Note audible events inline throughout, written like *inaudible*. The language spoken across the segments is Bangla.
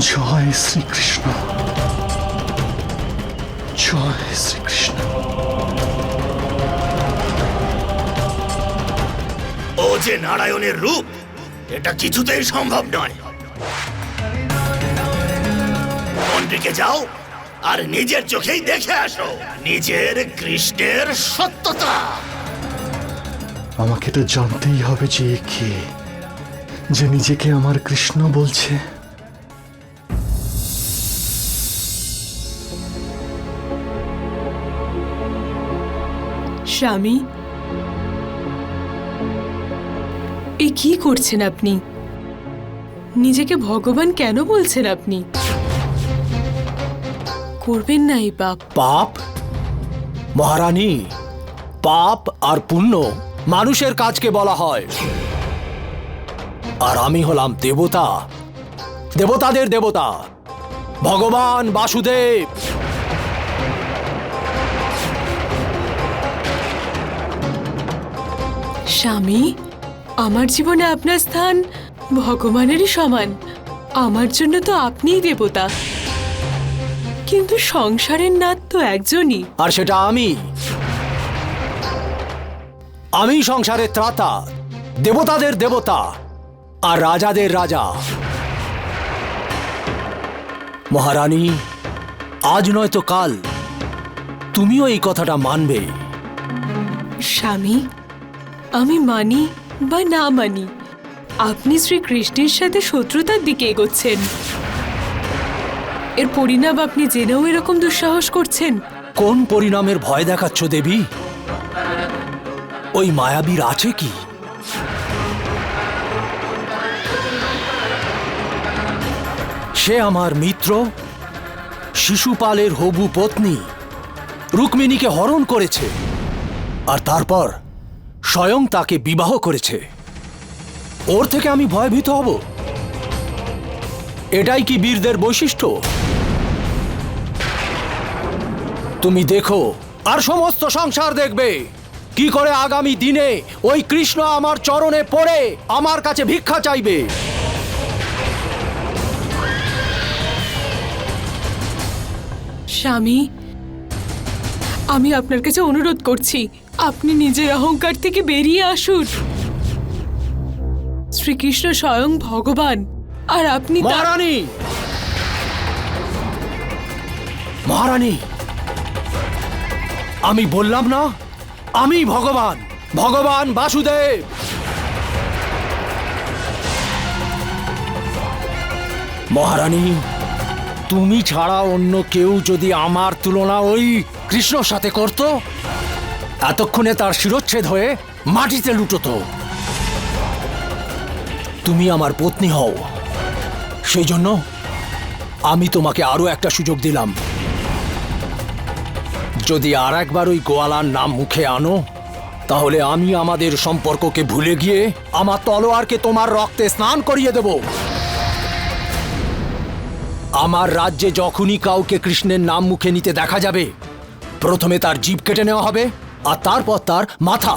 জয় শ্রীকৃষ্ণ। জয় শ্রীকৃষ্ণ। ও যে নারায়ণের রূপ এটা কিছুতেই সম্ভব নয়। মন্দিরকে যাও আর নিজের চোখেই দেখে আসো নিজের কৃষ্ণের সত্যতা। আমাকে তো জানতেই হবে যে কে যে নিজেকে আমার কৃষ্ণ বলছে। স্বামী? এ কি করছেন আপনি? নিজেকে ভগবান কেন বলছেন আপনি? করবেন না এই পাপ। পাপ? মহারানী, পাপ আর পুণ্য মানুষের কাজকে বলা হয়। আর আমি হলাম দেবতা। দেবতাদের দেবতা। ভগবান বাসুদেব। স্বামী আমার জীবনে আপনার স্থান ভগবানেরই সমান। আমার জন্য তো আপনিই দেবতা। কিন্তু সংসারের নাথ তো একজনই। আর সেটা আমি। আমি সংসারের ত্রাতা দেবতাদের দেবতা আর রাজাদের রাজা। মহারানী আজ নয়তো কাল। তুমিও এই কথাটা মানবে। স্বামী আমি মানি বা না মানি, আপনি শ্রীকৃষ্ণের সাথে শত্রুতার দিকে এগোচ্ছেন। এর পরিণাম আপনি জেনেও এরকম দুঃসাহস করছেন? কোন পরিণামের ভয় দেখাচ্ছ দেবী? ওই মায়াবীর আছে কি? সে আমার মিত্র, শিশুপালের হবু পত্নী, রুক্মিণীকে হরণ করেছে। আর তারপর? স্বয়ং তাকে বিবাহ করেছে। ওর থেকে আমি ভয়ভীত হব। এটাই কি বীরদের বৈশিষ্ট্য? তুমি দেখো, আর সমস্ত সংসার দেখবে। কি করে আগামী দিনে ওই কৃষ্ণ আমার চরণে পড়ে, আমার কাছে ভিক্ষা চাইবে? স্বামী, আমি আপনার কাছে অনুরোধ করছি। আপনি নিজের অহংকার থেকে বেরিয়ে আসুন। শ্রীকৃষ্ণ স্বয়ং ভগবান। আর আপনি মহারানী! মহারানী! আমি বললাম না, আমি ভগবান ভগবান বাসুদেব! মহারানী, তুমি ছাড়া অন্য কেউ যদি আমার তুলনা ওই কৃষ্ণর সাথে করত? এতক্ষণে তার শিরচ্ছেদ হয়ে মাটিতে লুটোতো। তুমি আমার পত্নী হও। সেই জন্য আমি তোমাকে আরও একটা সুযোগ দিলাম। যদি আর একবার ওই গোয়ালার নাম মুখে আনো, তাহলে আমি আমাদের সম্পর্ককে ভুলে গিয়ে আমার তলোয়ারকে তোমার রক্তে স্নান করিয়ে দেব। আমার রাজ্যে যখনই কাউকে কৃষ্ণের নাম মুখে নিতে দেখা যাবে, প্রথমে তার জিভ কেটে নেওয়া হবে। আর তারপর তার মাথা।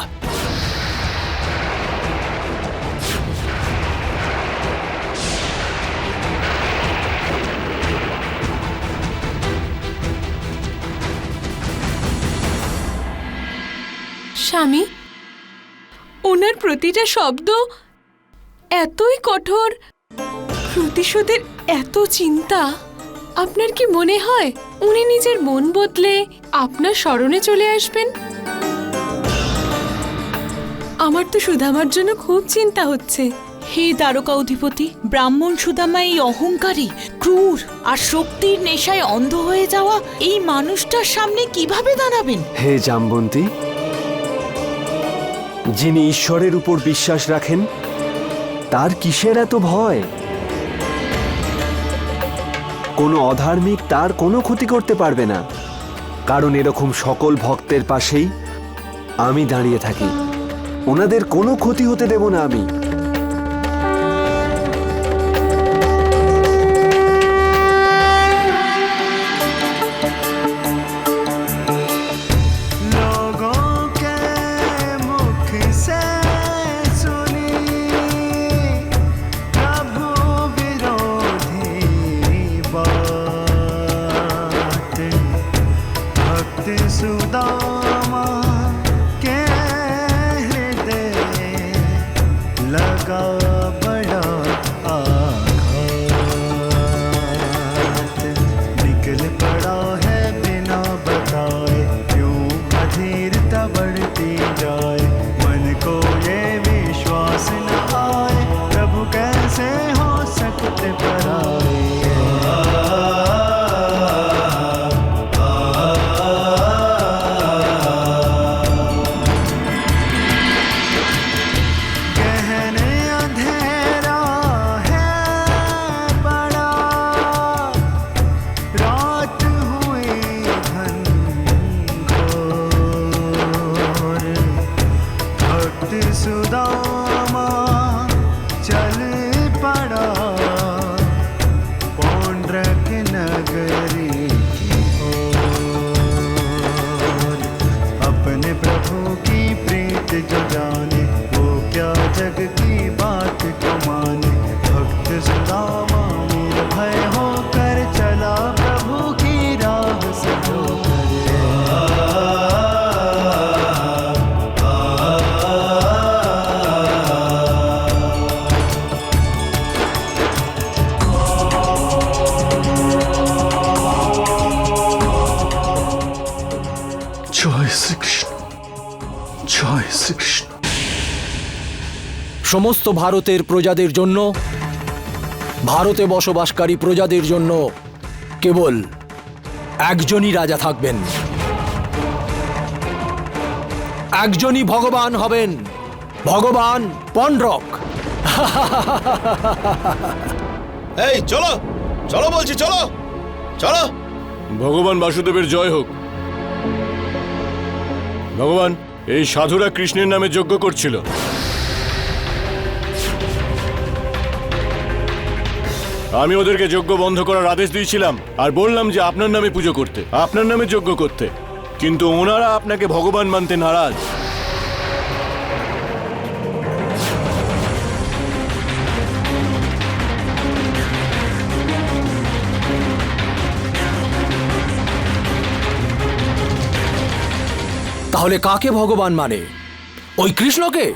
স্বামী, ওনার প্রতিটা শব্দ এতই কঠোর, প্রতিশোধের এত চিন্তা। আপনার কি মনে হয় উনি নিজের মন বদলে আপনার স্মরণে চলে আসবেন? আমার তো সুধামার জন্য খুব চিন্তা হচ্ছে। হে দ্বারকা অধিপতি, ব্রাহ্মণ সুদামা এই অহংকারী, ক্রূর আর শক্তির নেশায় অন্ধ হয়ে যাওয়া এই মানুষটার সামনে কীভাবে দাঁড়াবেন? হে জামবন্তী, যিনি ঈশ্বরের উপর বিশ্বাস রাখেন, তার কিসের এত ভয়? কোনো অধার্মিক তার কোনো ক্ষতি করতে পারবে না। কারণ এরকম সকল ভক্তের পাশেই আমি দাঁড়িয়ে থাকি। ওনাদের কোনো ক্ষতি হতে দেব না আমি। সমস্ত ভারতের প্রজাদের জন্য ভারতে বসবাসকারী প্রজাদের জন্য কেবল একজনই রাজা থাকবেন। একজনই ভগবান হবেন। ভগবান পন্ডরক *laughs* এই চলো! চলো বলছি চলো! চলো! ভগবান বাসুদেবের জয় হোক। ভগবান এই সাধুরা কৃষ্ণের নামে যজ্ঞ করছিল। আমি ওদেরকে যজ্ঞ বন্ধ করার আদেশ দিয়েছিলাম আর বললাম যে আপনার নামে পুজো করতে, আপনার নামে যজ্ঞ করতে। কিন্তু ওনারা আপনাকে ভগবান মানতে নারাজ। তাহলে কাকে ভগবান মানে? ওই কৃষ্ণকে?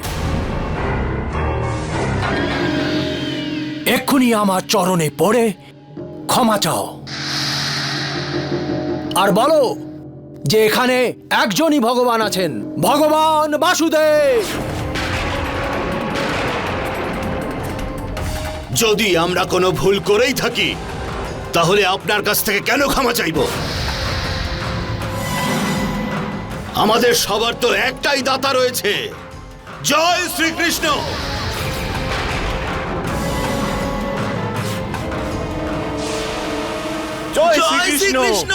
এক্ষুনি আমার চরণে পড়ে ক্ষমা চাও। আর বলো যে এখানে একজনই ভগবান আছেন। ভগবান বাসুদেব! যদি আমরা কোনো ভুল করেই থাকি, তাহলে আপনার কাছ থেকে কেন ক্ষমা চাইব? আমাদের সবার তো একটাই দাতা রয়েছে। জয় শ্রীকৃষ্ণ! জয় শ্রীকৃষ্ণ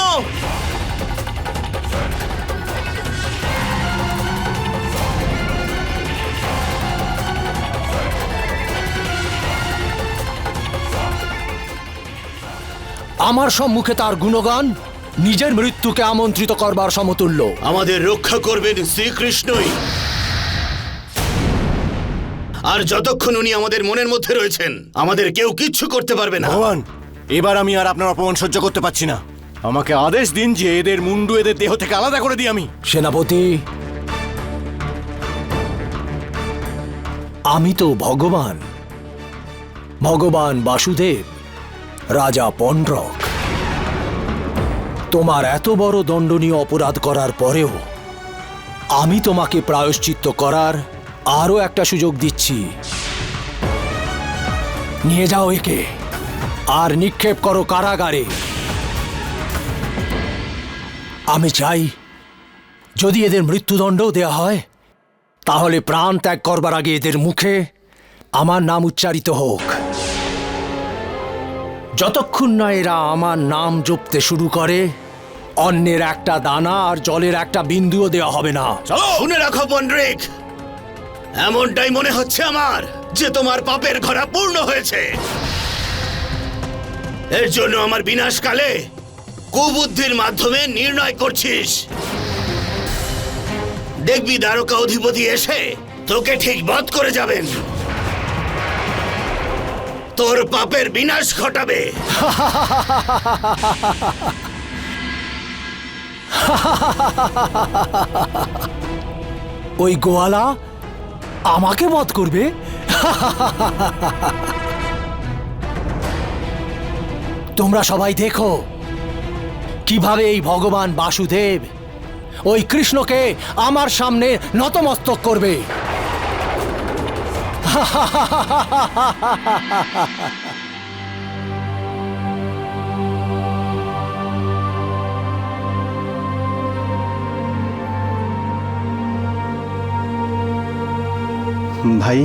আমার সম্মুখে তার গুণগান নিজের মৃত্যুকে আমন্ত্রিত করবার সমতুল্য। আমাদের রক্ষা করবেন শ্রীকৃষ্ণই। আর যতক্ষণ উনি আমাদের মনের মধ্যে রয়েছেন আমাদের কেউ কিচ্ছু করতে পারবে না। ভগবান এবার আমি আর আপনার অপমান সহ্য করতে পারছি না। আমাকে আদেশ দিন যে এদের মুন্ডু, এদের দেহ থেকে আলাদা করে দিই আমি। সেনাপতি, আমি তো ভগবান। ভগবান বাসুদেব, রাজা পন্ড্রক তোমার এত বড় দণ্ডনীয় অপরাধ করার পরেও আমি তোমাকে প্রায়শ্চিত্ত করার আরও একটা সুযোগ দিচ্ছি। নিয়ে যাও একে। আর নিক্ষেপ করো কারাগারে। আমি চাই যদি এদের মৃত্যুদণ্ডও দেয়া হয় তাহলে প্রাণ ত্যাগ করবার আগে এদের মুখে আমার নাম উচ্চারিত হোক। যতক্ষণ না এরা আমার নাম জপতে শুরু করে অন্যের একটা দানা আর জলের একটা বিন্দুও দেওয়া হবে না। চলো! শুনে রাখো পন্ড্রিক এমনটাই মনে হচ্ছে আমার যে তোমার পাপের ঘরা পূর্ণ হয়েছে। এর জন্য আমার বিনাশকালে কুবুদ্ধির মাধ্যমে নির্ণয় করছিস। দেখবি দ্বারকা অধিপতি এসে তোকে ঠিক বধ করে যাবেন। তোর পাপের বিনাশ ঘটাবে। ওই গোয়ালা আমাকে বধ করবে? তোমরা সবাই দেখো কীভাবে এই ভগবান বাসুদেব ওই কৃষ্ণকে আমার সামনে নতমস্তক করবে। ভাই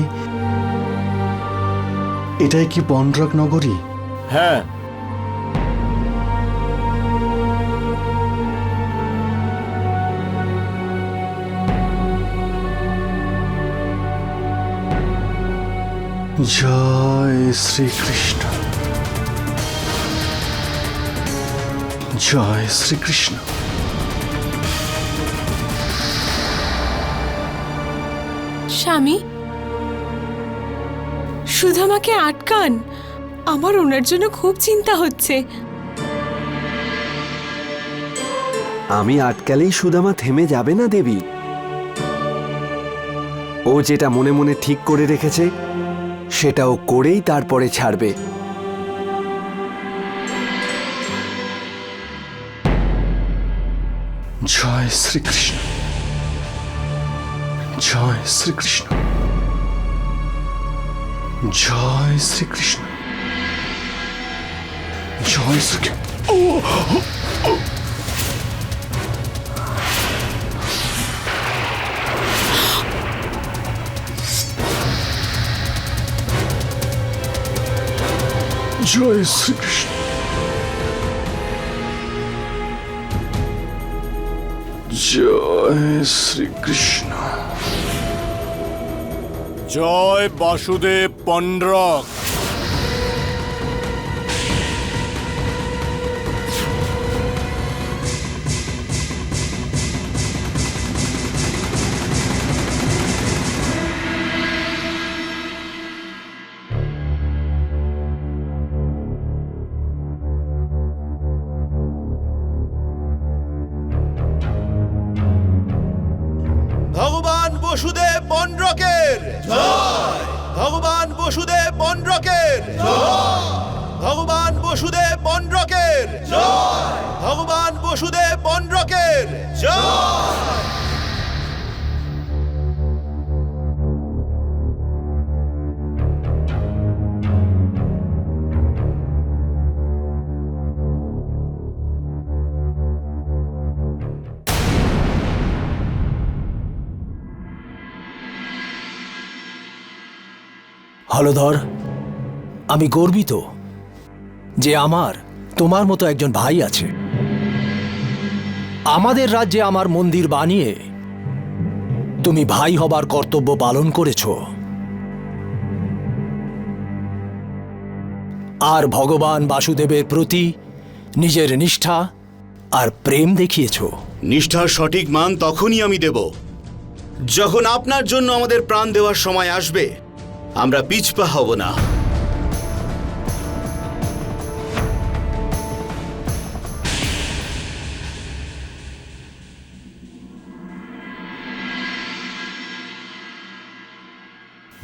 এটাই কি বনরক নগরী? হ্যাঁ জয় শ্রীকৃষ্ণ। জয় শ্রীকৃষ্ণ। স্বামী শুধু আমাকে আটকান। আমার ওনার জন্য খুব চিন্তা হচ্ছে। আমি আটকালেই সুদামা থেমে যাবে না দেবী। ও যেটা মনে মনে ঠিক করে রেখেছে সেটা ও করেই তারপরে ছাড়বে। জয় শ্রীকৃষ্ণ। জয় শ্রীকৃষ্ণ। জয় শ্রীকৃষ্ণ। জয় শ্রীকৃষ্ণ। জয় শ্রীকৃষ্ণ জয় শ্রীকৃষ্ণ জয় বাসুদেব পন্ডরক বসুদেব পন্ড্রকের জয় ভগবান বসুদেব পন্ড্রকের জয় হলধর আমি গর্বিত। যে আমার, তোমার মতো একজন ভাই আছে। আমাদের রাজ্যে আমার মন্দির বানিয়ে তুমি ভাই হবার কর্তব্য পালন করেছ। আর ভগবান বাসুদেবের প্রতি নিজের নিষ্ঠা আর প্রেম দেখিয়েছ। নিষ্ঠার সঠিক মান তখনই আমি দেব। যখন আপনার জন্য আমাদের প্রাণ দেওয়ার সময় আসবে, আমরা পিছপা হব না।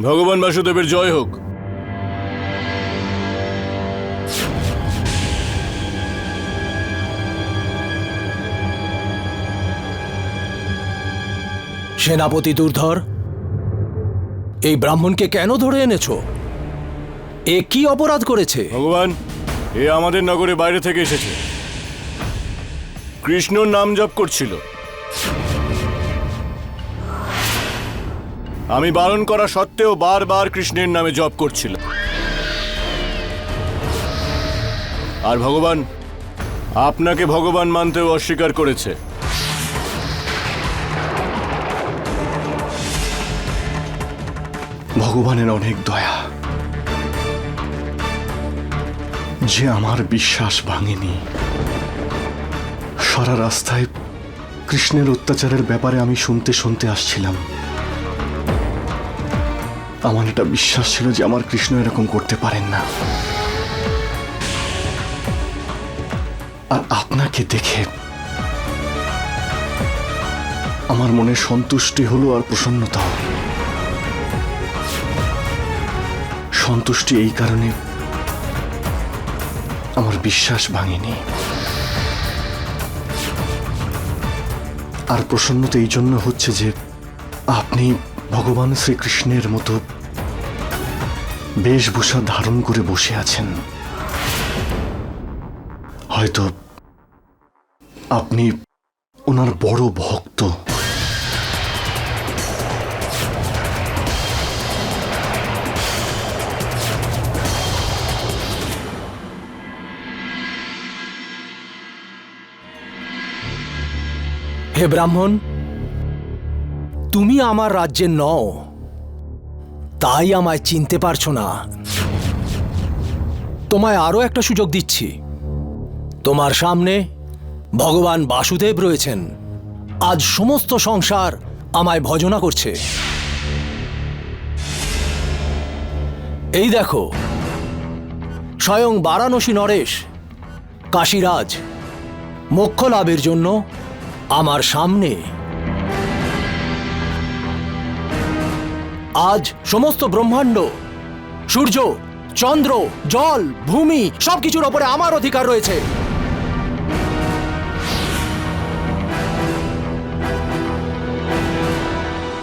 ভগবান বাসুদেবের জয় হোক। সেনাপতি দুর্ধর এই ব্রাহ্মণকে কেন ধরে এনেছো? এ কি অপরাধ করেছে? ভগবান এ আমাদের নগরে বাইরে থেকে এসেছে। কৃষ্ণর নাম জপ করছিল। আমি বারণ করা সত্ত্বেও বারবার কৃষ্ণের নামে জপ করছিল। আর ভগবান, আপনাকে ভগবান মানতেও অস্বীকার করেছে। ভগবানের অনেক দয়া। যে আমার বিশ্বাস ভাঙেনি। সারা রাস্তায় কৃষ্ণের অত্যাচারের ব্যাপারে আমি শুনতে শুনতে আসছিলাম। আমার এটা বিশ্বাস ছিল যে আমার কৃষ্ণ এরকম করতে পারেন না। আর আপনাকে দেখে আমার মনে সন্তুষ্টি হলো আর প্রসন্নতাও সন্তুষ্টি এই কারণে আমার বিশ্বাস ভাঙেনি। আর প্রসন্নতা এই জন্য হচ্ছে যে আপনি ভগবান শ্রীকৃষ্ণের মতো বেশভূষা ধারণ করে বসে আছেন। হয়তো আপনি ওনার বড় ভক্ত। হে ব্রাহ্মণ তুমি আমার রাজ্যের নও। তাই আমায় চিনতে পারছ না। তোমায় আরও একটা সুযোগ দিচ্ছি। তোমার সামনে ভগবান বাসুদেব রয়েছেন। আজ সমস্ত সংসার আমায় ভজনা করছে। এই দেখো, স্বয়ং বারাণসী নরেশ, কাশীরাজ মোক্ষ লাভের জন্য আমার সামনে আজ সমস্ত ব্রহ্মাণ্ড, সূর্য, চন্দ্র, জল, ভূমি, সবকিছুর ওপরে আমার অধিকার রয়েছে।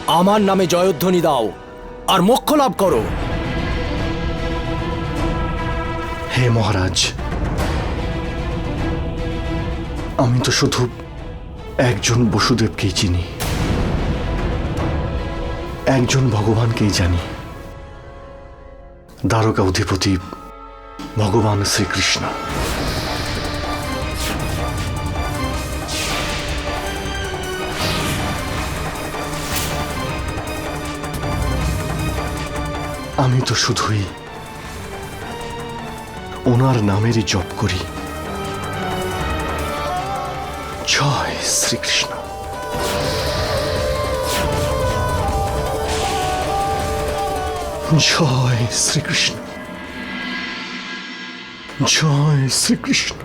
আমার নামে জয়ধ্বনি দাও আর মোক্ষ লাভ করো। হে মহারাজ, আমি তো শুধু একজন বসুদেবকেই চিনি। একজন ভগবানকেই জানি। দ্বারকা অধিপতি ভগবান শ্রীকৃষ্ণ। আমি তো শুধুই ওনার নামেরই জপ করি। জয় শ্রীকৃষ্ণ। জয় শ্রীকৃষ্ণ। জয় শ্রীকৃষ্ণ।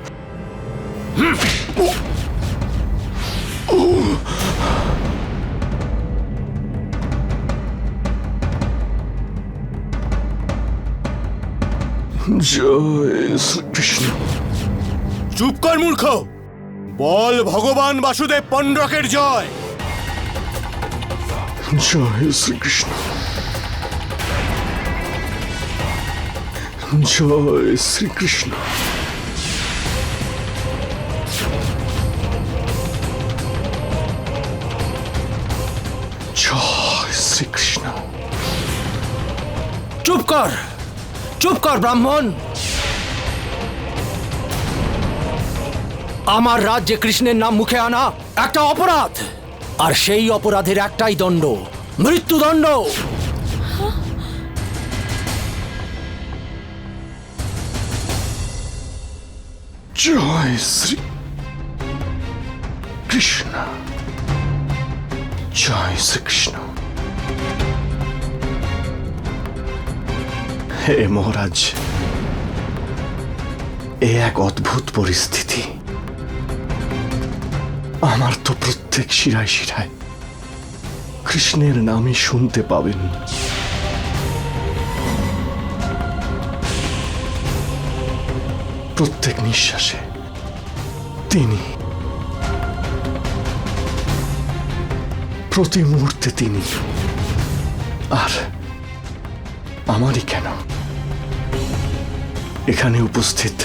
জয় শ্রীকৃষ্ণ। চুপ কর মূর্খ। বল ভগবান বাসুদেব পণ্ডকের জয়। জয় শ্রীকৃষ্ণ। জয় শ্রীকৃষ্ণ। জয় শ্রীকৃষ্ণ। চুপ কর! চুপ কর, ব্রাহ্মণ! আমার রাজ্যে কৃষ্ণের নাম মুখে আনা একটা অপরাধ। আর সেই অপরাধের একটাই দণ্ড, মৃত্যুদণ্ড। জয় শ্রী কৃষ্ণ। জয় শ্রীকৃষ্ণ। হে মহারাজ, এ এক অদ্ভুত পরিস্থিতি। আমার তো প্রত্যেক শিরায় শিরায় কৃষ্ণের নামই শুনতে পাবেন। প্রত্যেক নিঃশ্বাসে। তিনি। প্রতি মুহূর্তে তিনি। আর আমারই কেন? এখানে উপস্থিত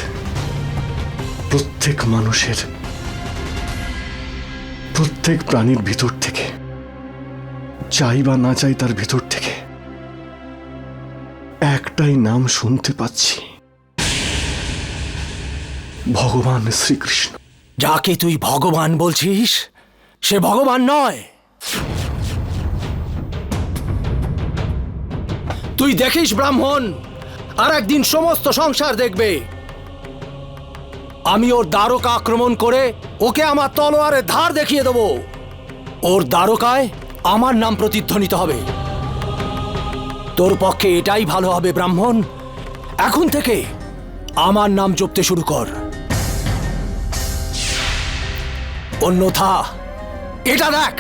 প্রত্যেক মানুষের, প্রত্যেক প্রাণীর ভিতর থেকে, চাই বা না চাই তার ভিতর থেকে, একটাই নাম শুনতে পাচ্ছি। ভগবান শ্রীকৃষ্ণ। যাকে তুই ভগবান বলছিস, সে ভগবান নয়। তুই দেখিস ব্রাহ্মণ, আর একদিন সমস্ত সংসার দেখবে। আমি ওর দ্বারকা আক্রমণ করে ওকে আমার তলোয়ারের ধার দেখিয়ে দেব। ওর দ্বারকায় আমার নাম প্রতিধ্বনিত হবে। তোর পক্ষে এটাই ভালো হবে ব্রাহ্মণ। এখন থেকে আমার নাম জপতে শুরু কর। অন্যথা এটা দেখ